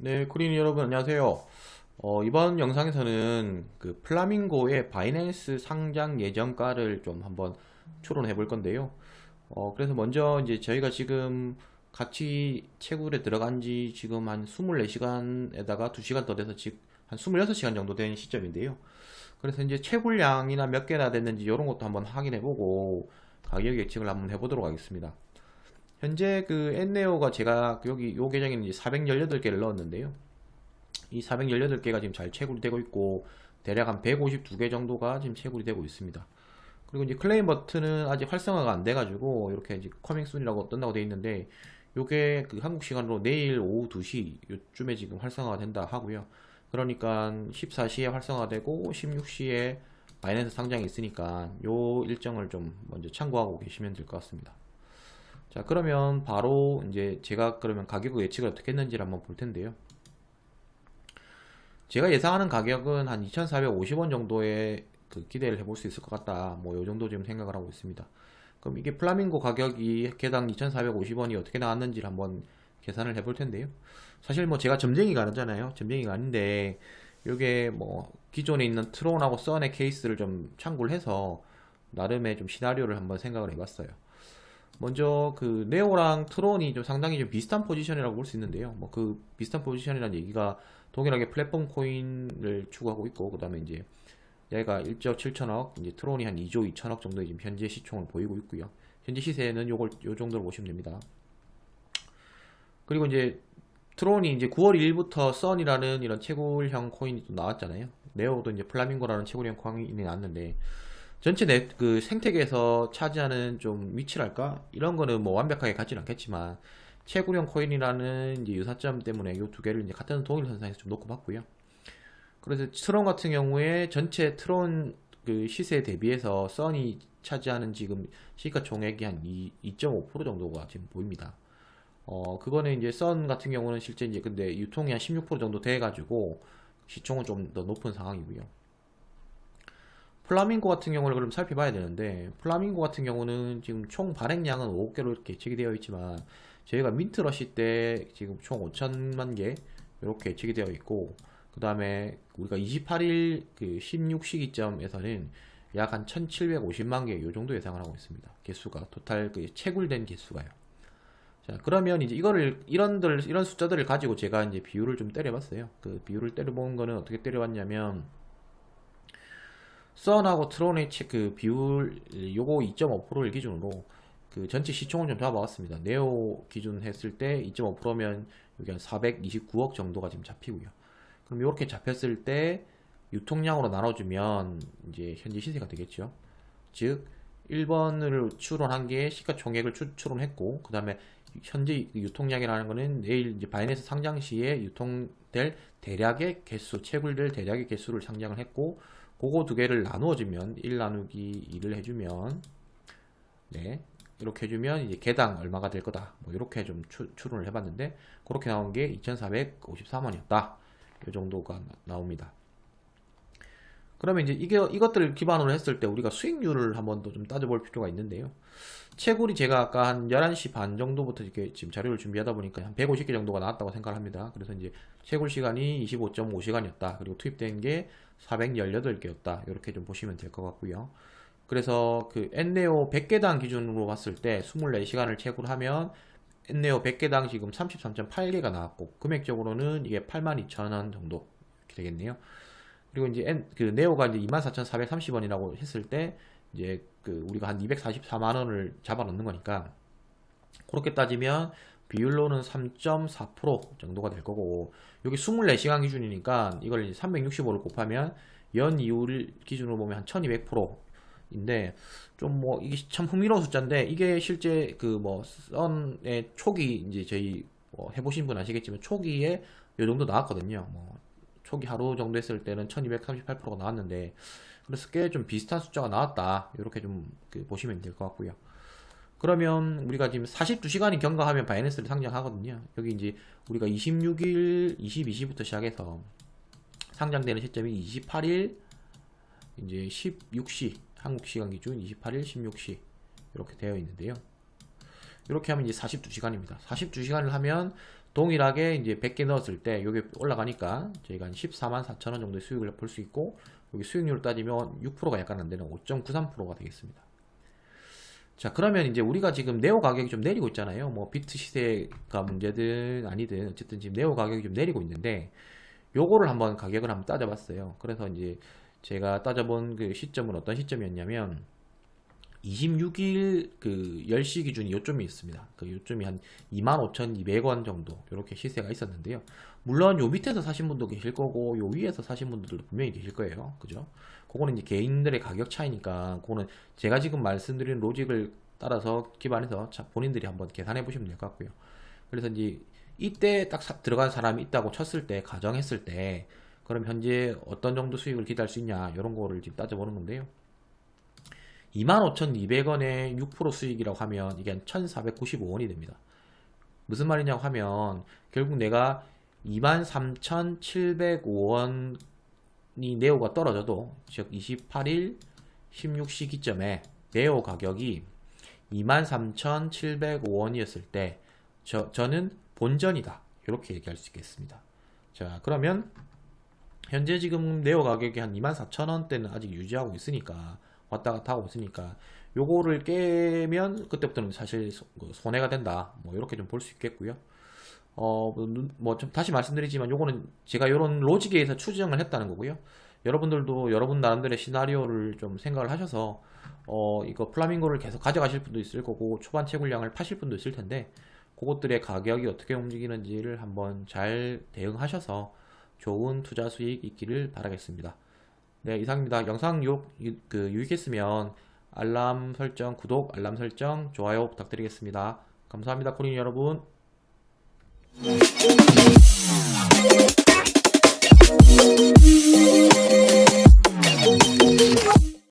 네, 코린 여러분 안녕하세요. 어, 이번 영상에서는 그 플라밍고의 바이낸스 상장 예정가를 좀 한번 추론해 볼 건데요. 어, 그래서 먼저 이제 저희가 지금 같이 채굴에 들어간 지 지금 한 24시간에다가 2시간 더 돼서 지금 한 26시간 정도 된 시점인데요. 그래서 이제 채굴량이나 몇 개나 됐는지 이런 것도 한번 확인해 보고 가격 예측을 한번 해 보도록 하겠습니다. 현재 그 엔네오가 제가 여기 요 계정에는 이제 418개를 넣었는데요. 이 418개가 지금 잘 채굴이 되고 있고 대략 한 152개 정도가 지금 채굴이 되고 있습니다. 그리고 이제 클레임 버튼은 아직 활성화가 안 돼가지고 이렇게 이제 커밍 순이라고 뜬다고 돼 있는데 요게 그 한국 시간으로 내일 오후 2시 요쯤에 지금 활성화가 된다 하고요. 그러니까 14시에 활성화되고 16시에 바이낸스 상장이 있으니까 요 일정을 좀 먼저 참고하고 계시면 될 것 같습니다. 자, 그러면 바로 이제 제가 그러면 가격 예측을 어떻게 했는지를 한번 볼 텐데요. 제가 예상하는 가격은 한 2,450원 정도의 그 기대를 해볼 수 있을 것 같다. 뭐, 요 정도 지금 생각을 하고 있습니다. 그럼 이게 플라밍고 가격이 개당 2,450원이 어떻게 나왔는지를 한번 계산을 해볼 텐데요. 사실 뭐 제가 점쟁이가 아니잖아요. 점쟁이가 아닌데, 요게 뭐, 기존에 있는 트론하고 썬의 케이스를 좀 참고를 해서, 나름의 좀 시나리오를 한번 생각을 해봤어요. 먼저 그 네오랑 트론이 좀 상당히 좀 비슷한 포지션이라고 볼 수 있는데요. 뭐 그 비슷한 포지션이라는 얘기가 동일하게 플랫폼 코인을 추구하고 있고 그다음에 이제 얘가 1조 7천억, 이제 트론이 한 2조 2천억 정도의 지금 현재 시총을 보이고 있고요. 현재 시세는 요걸 요 정도로 보시면 됩니다. 그리고 이제 트론이 이제 9월 1일부터 썬이라는 이런 채굴형 코인이 또 나왔잖아요. 네오도 이제 플라밍고라는 채굴형 코인이 나왔는데 전체 넷, 그 생태계에서 차지하는 좀 위치랄까? 이런 거는 뭐 완벽하게 같지는 않겠지만, 채굴형 코인이라는 이제 유사점 때문에 이 두 개를 이제 같은 동일 선상에서 좀 놓고 봤고요. 그래서 트론 같은 경우에 전체 트론 그 시세 대비해서 써니 차지하는 지금 시가 총액이 한 2, 2.5% 정도가 지금 보입니다. 어, 그거는 이제 썬 같은 경우는 실제 이제 근데 유통이 한 16% 정도 돼 가지고 시총은 좀 더 높은 상황이고요. 플라밍고 같은 경우를 그럼 살펴봐야 되는데 플라밍고 같은 경우는 지금 총 발행량은 5억개로 이렇게 예측이 되어 있지만 저희가 민트 러시 때 지금 총 5천만 개 이렇게 예측이 되어 있고 그 다음에 우리가 28일 그 16시기점에서는 약 한 1750만 개 요 정도 예상을 하고 있습니다. 개수가 토탈 그 채굴된 개수가요. 자 그러면 이제 이거를 이런들 이런 숫자들을 가지고 제가 이제 비율을 좀 때려봤어요. 그 비율을 때려본 거는 어떻게 때려봤냐면 썬하고 트론의 치- 그 비율 요거 2.5%를 기준으로 그 전체 시총을 좀 잡아봤습니다. 네오 기준 했을 때 2.5%면 여기 한 429억 정도가 지금 잡히고요. 그럼 이렇게 잡혔을 때 유통량으로 나눠주면 이제 현재 시세가 되겠죠. 즉 1번을 추론한 게 시가총액을 추, 추론했고 그 다음에 현재 유통량이라는 거는 내일 이제 바이낸스 상장 시에 유통될 대략의 개수, 채굴될 대략의 개수를 상장을 했고 그거 두 개를 나누어주면 1 나누기 2를 해주면 네 이렇게 해주면 이제 개당 얼마가 될 거다 뭐 이렇게 좀 추, 추론을 해봤는데 그렇게 나온 게 2,453원이었다 이 정도가 나- 나옵니다. 그러면 이제 이게 이것들을 기반으로 했을 때 우리가 수익률을 한번 더 좀 따져볼 필요가 있는데요. 채굴이 제가 아까 한 11시 반 정도부터 이렇게 지금 자료를 준비하다 보니까 한 150개 정도가 나왔다고 생각을 합니다. 그래서 이제 채굴 시간이 25.5시간이었다. 그리고 투입된 게 418개였다. 이렇게 좀 보시면 될 것 같고요. 그래서 그 엔네오 100개당 기준으로 봤을 때 24시간을 채굴하면 엔네오 100개당 지금 33.8개가 나왔고 금액적으로는 이게 82,000원 정도 되겠네요. 그리고 이제 엔, 그 네오가 이제 24,430원이라고 했을 때 이제 그 우리가 한 244만 원을 잡아 넣는 거니까 그렇게 따지면 비율로는 3.4% 정도가 될 거고 여기 24시간 기준이니까 이걸 이제 365를 곱하면 연 이율 기준으로 보면 한 1200%인데 좀 뭐 이게 참 흥미로운 숫자인데 이게 실제 그 뭐 썬의 초기 이제 저희 뭐 해보신 분 아시겠지만 초기에 요 정도 나왔거든요. 뭐 초기 하루 정도 했을 때는 1238%가 나왔는데 그래서 꽤 좀 비슷한 숫자가 나왔다. 이렇게 좀그 보시면 될 것 같고요. 그러면 우리가 지금 42시간이 경과하면 바이낸스를 상장하거든요. 여기 이제 우리가 26일, 22시부터 시작해서 상장되는 시점이 28일, 이제 16시, 한국 시간 기준 28일, 16시 이렇게 되어 있는데요. 이렇게 하면 이제 42시간입니다. 42시간을 하면 동일하게 이제 100개 넣었을 때 요게 올라가니까 저희가 한 14만 4천 원 정도의 수익을 볼 수 있고 여기 수익률 따지면 6%가 약간 안 되는 5.93%가 되겠습니다. 자, 그러면 이제 우리가 지금 네오 가격이 좀 내리고 있잖아요. 뭐 비트 시세가 문제든 아니든 어쨌든 지금 네오 가격이 좀 내리고 있는데 요거를 한번 가격을 한번 따져봤어요. 그래서 이제 제가 따져본 그 시점은 어떤 시점이었냐면 26일 그 10시 기준이 요점이 있습니다. 그 요점이 한 25,200원 정도 이렇게 시세가 있었는데요. 물론 요 밑에서 사신 분도 계실 거고 요 위에서 사신 분들도 분명히 계실 거예요. 그죠? 그거는 이제 개인들의 가격 차이니까 그거는 제가 지금 말씀드리는 로직을 따라서 기반해서 자- 본인들이 한번 계산해 보시면 될 것 같고요. 그래서 이제 이때 딱 사- 들어간 사람이 있다고 쳤을 때 가정했을 때 그럼 현재 어떤 정도 수익을 기대할 수 있냐 이런 거를 지금 따져보는 건데요. 25,200원에 6% 수익이라고 하면 이게 한 1,495원이 됩니다. 무슨 말이냐고 하면 결국 내가 23,705원이 네오가 떨어져도 즉 28일 16 시 기점에 네오 가격이 23,705원이었을 때 저, 저는 본전이다. 이렇게 얘기할 수 있겠습니다. 자, 그러면 현재 지금 네오 가격이 한 24,000원대는 아직 유지하고 있으니까 왔다 갔다 하고 있으니까 요거를 깨면 그때부터는 사실 소- 그 손해가 된다. 뭐 이렇게 좀 볼 수 있겠고요. 어, 뭐 좀 다시 말씀드리지만 요거는 제가 요런 로직에 의해서 추정을 했다는 거고요. 여러분들도 여러분 나름대로의 시나리오를 좀 생각을 하셔서 어, 이거 플라밍고를 계속 가져가실 분도 있을 거고 초반 채굴량을 파실 분도 있을 텐데 그것들의 가격이 어떻게 움직이는지를 한번 잘 대응하셔서 좋은 투자 수익 있기를 바라겠습니다. 네, 이상입니다. 영상 유, 유, 그, 유익했으면 알람 설정, 구독, 알람 설정, 좋아요 부탁드리겠습니다. 감사합니다. 코린 여러분.